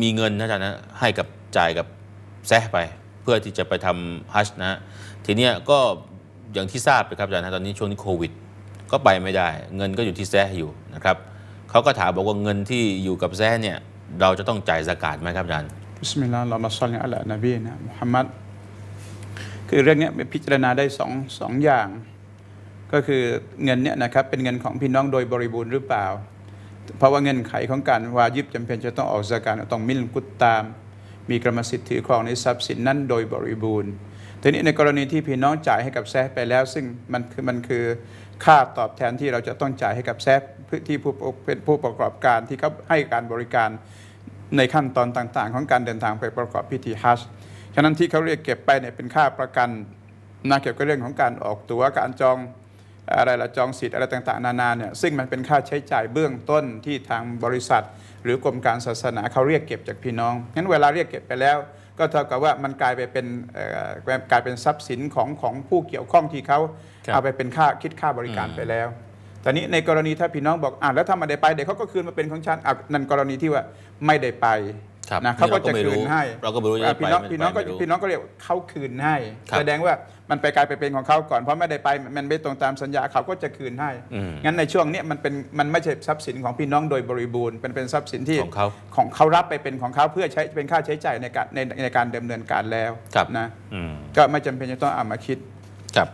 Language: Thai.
มีเงินนะอาจารย์นะให้กับจ่ายกับแซะไป เพื่อที่จะไปทำฮัจญ์นะ ทีเนี้ยก็อย่างที่ทราบไปครับอาจารย์นะตอนนี้ช่วงนี้โควิด ก็ไปไม่ได้ เงินก็อยู่ที่แซะอยู่นะครับเขาก็ถามบอกว่าเงินที่อยู่กับแซะเนี่ยเราจะต้องจ่ายสกาดไหมครับอาจารย์บิสมิลลาห์อัลลอฮมะศ็อลลิอะลานบีนะมุฮัมมัดคือเรื่องนี้พิจารณาได้สองสองอย่าง ก็คือเงินเนี่ยนะครับเป็นเงินของพี่น้องโดยบริบูรณ์หรือเปล่า เพราะว่าเงินไขของการวาญิบจำเป็นจะต้องออกสกกาดต้องมิลกุตตาม มีกรรมสิทธิ์ถือครองในทรัพย์สินนั้นโดยบริบูรณ์ทีนี้ในกรณีที่พี่น้องจ่ายให้กับแซฟไปแล้ว ซึ่งมันคือมันคือค่าตอบแทนที่เราจะต้องจ่ายให้กับแซฟที่ผู้เป็นผู้ประกอบการที่เขาให้การบริการในขั้นตอนต่างๆ ของการเดินทางไปประกอบพิธีฮัจญ์ฉะนั้นที่เขาเรียกเก็บไปเนี่ยเป็นค่าประกันนะเกี่ยวกับเรื่องของการออกตั๋วการจอง อะไรละจองสิทธิ์อะไรต่างๆ นานาเนี่ยซึ่งมันเป็นค่าใช้จ่ายเบื้องต้นที่ทางบริษัท หรือกรมการศาสนาเขาเรียกเก็บจากพี่น้องงั้นเวลาเรียกเก็บไปแล้ว ก็เท่ากับว่ามันกลายไปเป็นเอ่อกลายเป็นทรัพย์สินของของผู้เกี่ยวข้องที่เขาครับเอาไปเป็นค่าคิดค่าบริการไปแล้วตอนนี้ในกรณีถ้าพี่น้องบอกอ่าแล้วถ้าไมาได้ไปเดี๋ยวเขาก็คืนมาเป็นของฉันอะนั่นกรณีที่ว่าไม่ได้ไปครับ นะเขาก็จะเราก็ไม่รู้คืนให้เราก็ไม่รู้จะอะไปพี่น้องไม่พี่น้องก็ไปไม่รู้พี่น้องก็เรียกเขาคืนให้ครับแสดงว่ามันไปกลายไปเป็นของเขาก่อนเพราะไม่ได้ไปมันไม่ตรงตามสัญญาเขาก็จะคืนให้อืมงั้นในช่วงเนี้ยมันเป็นมันไม่ใช่ทรัพย์สินของพี่น้องโดยบริบูรณ์เป็นเป็นทรัพย์สินที่ของเขาของเขารับไปเป็นของเขาเพื่อใช้เป็นค่าใช้จ่ายในการในในการดำเนินการแล้วครับนะอืมก็ไม่จำเป็นจะต้องเอามาคิดครับ